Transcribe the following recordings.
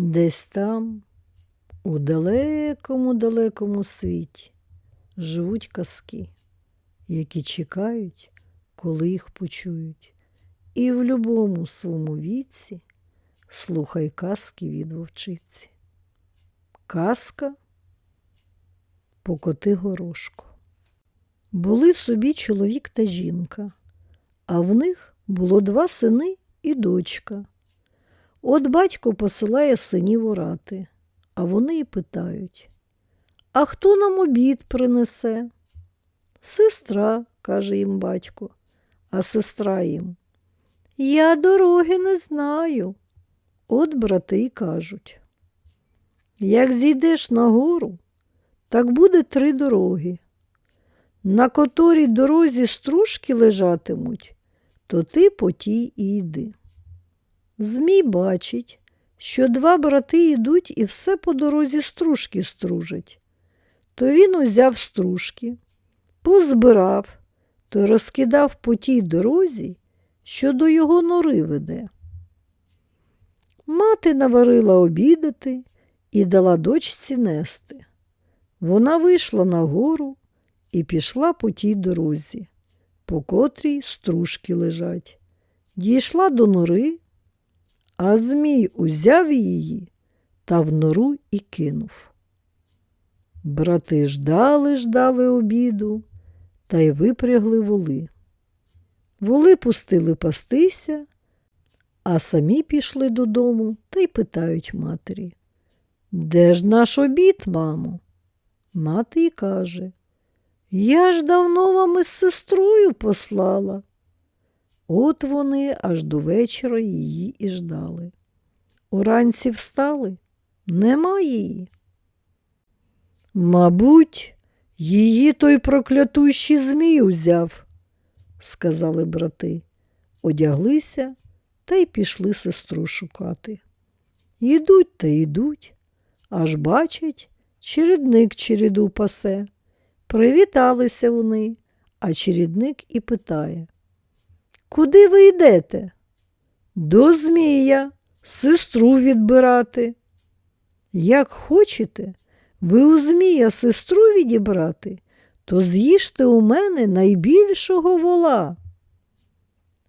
Десь там, у далекому далекому світі, живуть казки, які чекають, коли їх почують. І в любому своєму віці слухай казки від вовчиці. Казка Покоти горошку. Були собі чоловік та жінка, а в них було два сини і дочка. От батько посилає синів орати, а вони й питають А хто нам обід принесе? Сестра, каже їм батько, а сестра їм. Я дороги не знаю. От брати й кажуть. Як зійдеш на гору, так буде три дороги. На котрій дорозі стружки лежатимуть, то ти по тій і йди. Змій бачить, що два брати йдуть і все по дорозі стружки стружать. То він узяв стружки, позбирав, то розкидав по тій дорозі, що до його нори веде. Мати наварила обідати і дала дочці нести. Вона вийшла на гору і пішла по тій дорозі, по котрій стружки лежать. Дійшла до нори, а Змій узяв її та в нору і кинув. Брати ждали, ждали обіду та й випрягли воли. Воли пустили пастися, а самі пішли додому та й питають матері. Де ж наш обід, мамо? Мати й каже, я ж давно вам із сестрою послала. От вони аж до вечора її і ждали. Уранці встали, нема її. Мабуть, її той проклятущий змій узяв, сказали брати, одяглися та й пішли сестру шукати. Йдуть та йдуть, аж бачать, чередник череду пасе. Привіталися вони, а чередник і питає Куди ви йдете? До Змія, сестру відбирати. Як хочете, ви у Змія сестру відібрати, то з'їжте у мене найбільшого вола.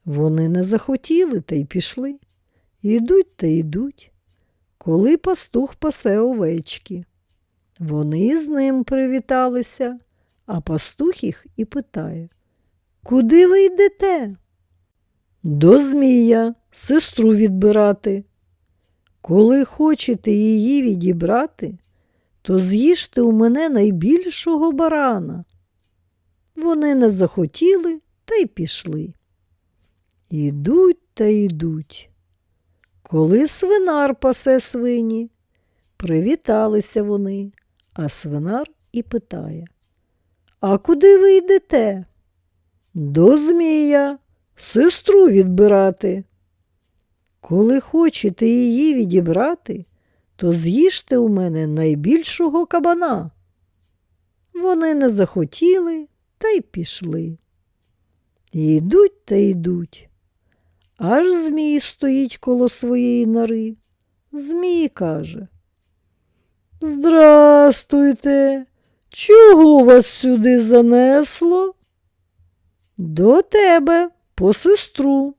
Вони не захотіли та й пішли. Йдуть та йдуть, коли пастух пасе овечки. Вони з ним привіталися, а пастух їх і питає Куди ви йдете? До Змія, сестру відбирати. Коли хочете її відібрати, то з'їжте у мене найбільшого барана. Вони не захотіли та й пішли. Ідуть та йдуть. Коли свинар пасе свині, привіталися вони, а свинар і питає А куди ви йдете? До Змія, сестру відбирати. Коли хочете її відібрати, то з'їжте у мене найбільшого кабана. Вони не захотіли та й пішли. Йдуть та йдуть. Аж Змій стоїть коло своєї нори. Змій каже Здрастуйте, чого вас сюди занесло? До тебе, по сестру.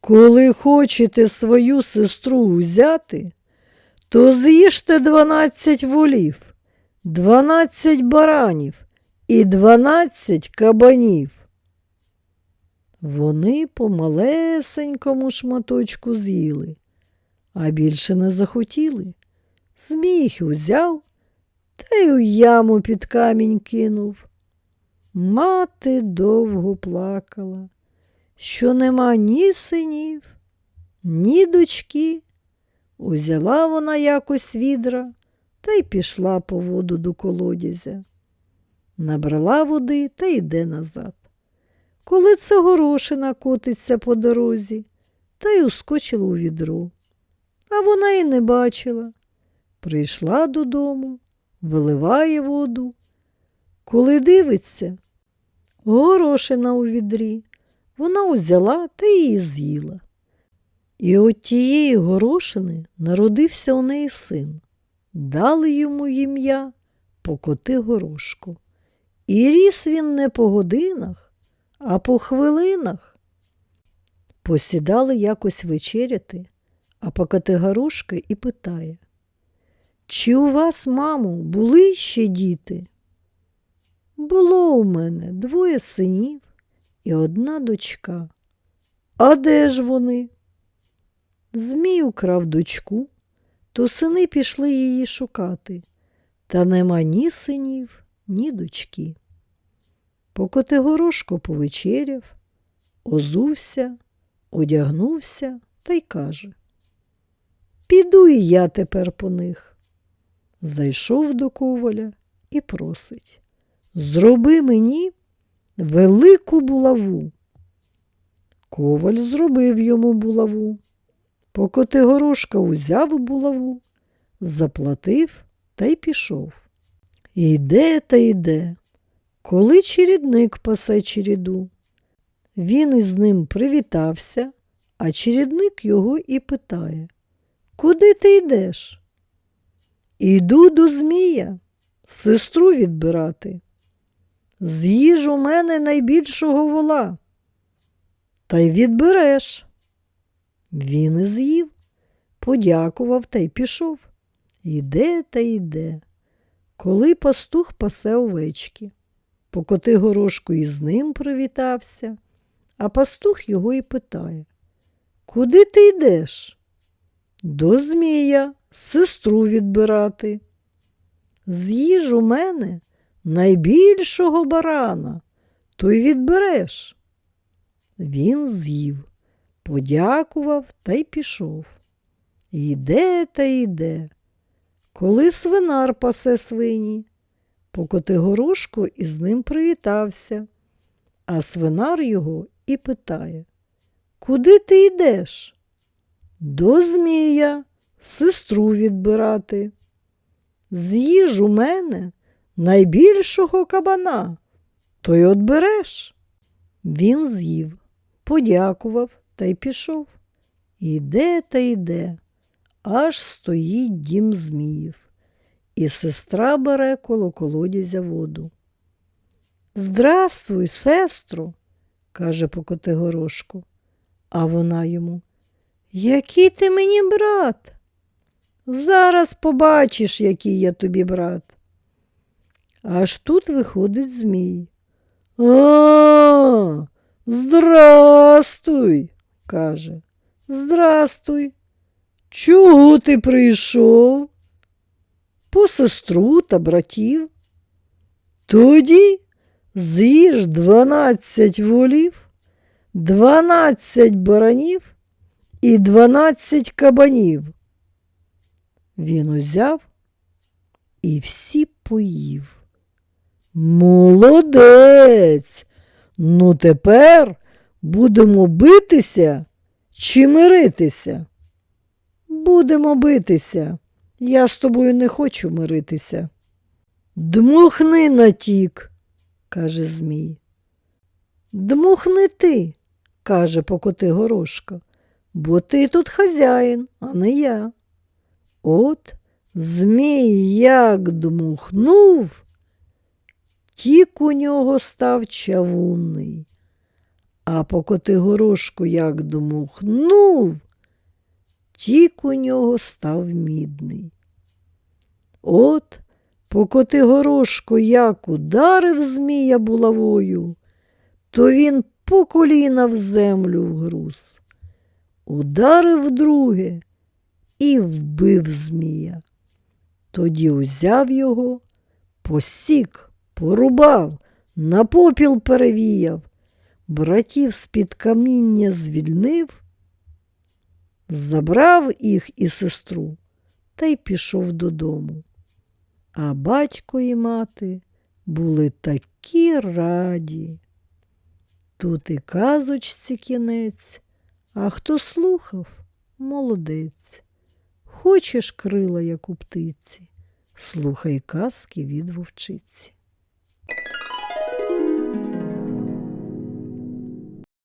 Коли хочете свою сестру узяти, то з'їжте дванадцять волів, дванадцять баранів і дванадцять кабанів. Вони по малесенькому шматочку з'їли, а більше не захотіли. Змій узяв та й у яму під камінь кинув. Мати довго плакала, що нема ні синів, ні дочки. Узяла вона якось відра та й пішла по воду до колодязя. Набрала води та йде назад. Коли це горошина котиться по дорозі, та й ускочила у відро. А вона й не бачила. Прийшла додому, виливає воду. Коли дивиться, горошина у відрі, вона узяла та її з'їла. І от тієї горошини народився у неї син. Дали йому ім'я Покоти горошку. І ріс він не по годинах, а по хвилинах. Посідали якось вечеряти, а покоти горошка і питає, чи у вас, мамо, були ще діти? Було у мене двоє синів і одна дочка. А де ж вони? Змій украв дочку, то сини пішли її шукати, та нема ні синів, ні дочки. Покотигорошко повечеряв, озувся, одягнувся та й каже Піду і я тепер по них. Зайшов до коваля і просить Зроби мені велику булаву. Коваль зробив йому булаву. Покотигорошка узяв булаву, заплатив та й пішов. Іде та йде, коли черідник пасе череду. Він із ним привітався, а черідник його і питає Куди ти йдеш? Іду до Змія, сестру відбирати. З'їж у мене найбільшого вола. Та й відбереш. Він і з'їв, подякував та й пішов. Іде та йде. Коли пастух пасе овечки, покоти горошку із ним привітався, а пастух його і питає Куди ти йдеш? До Змія, сестру відбирати. З'їж у мене найбільшого барана, то й відбереш. Він з'їв, подякував та й пішов. Йде та йде. Коли свинар пасе свині, Покотигорошко із ним привітався, а свинар його і питає Куди ти йдеш? До Змія, сестру відбирати. З'їж у мене найбільшого кабана, то й отбереш. Він з'їв, подякував та й пішов. Іде та йде, аж стоїть дім Зміїв, і сестра бере коло колодязя воду. Здравствуй, сестру, каже Покотигорошко, а вона йому. Який ти мені брат? Зараз побачиш, який я тобі брат. Аж тут виходить Змій. А, здрастуй, каже. Здрастуй. Чого ти прийшов? По сестру та братів. Тоді з'їж дванадцять волів, дванадцять баранів і дванадцять кабанів. Він узяв і всі поїв. Молодець. Ну тепер будемо битися чи миритися? Будемо битися. Я з тобою не хочу миритися. Дмухни натік, каже Змій. Дмухни ти, каже покоти горошка, бо ти тут хазяїн, а не я. От Змій як дмухнув, тік у нього став чавунний, а по Котигорошку як дмухнув, тік у нього став мідний. От по Котигорошку як ударив Змія булавою, то він по коліна в землю вгруз, ударив вдруге і вбив Змія. Тоді узяв його, посік, порубав, на попіл перевіяв, братів з-під каміння звільнив, забрав їх і сестру та й пішов додому. А батько і мати були такі раді. Тут і казочці кінець, а хто слухав, молодець. Хочеш крила, як у птиці, слухай казки від вовчиці.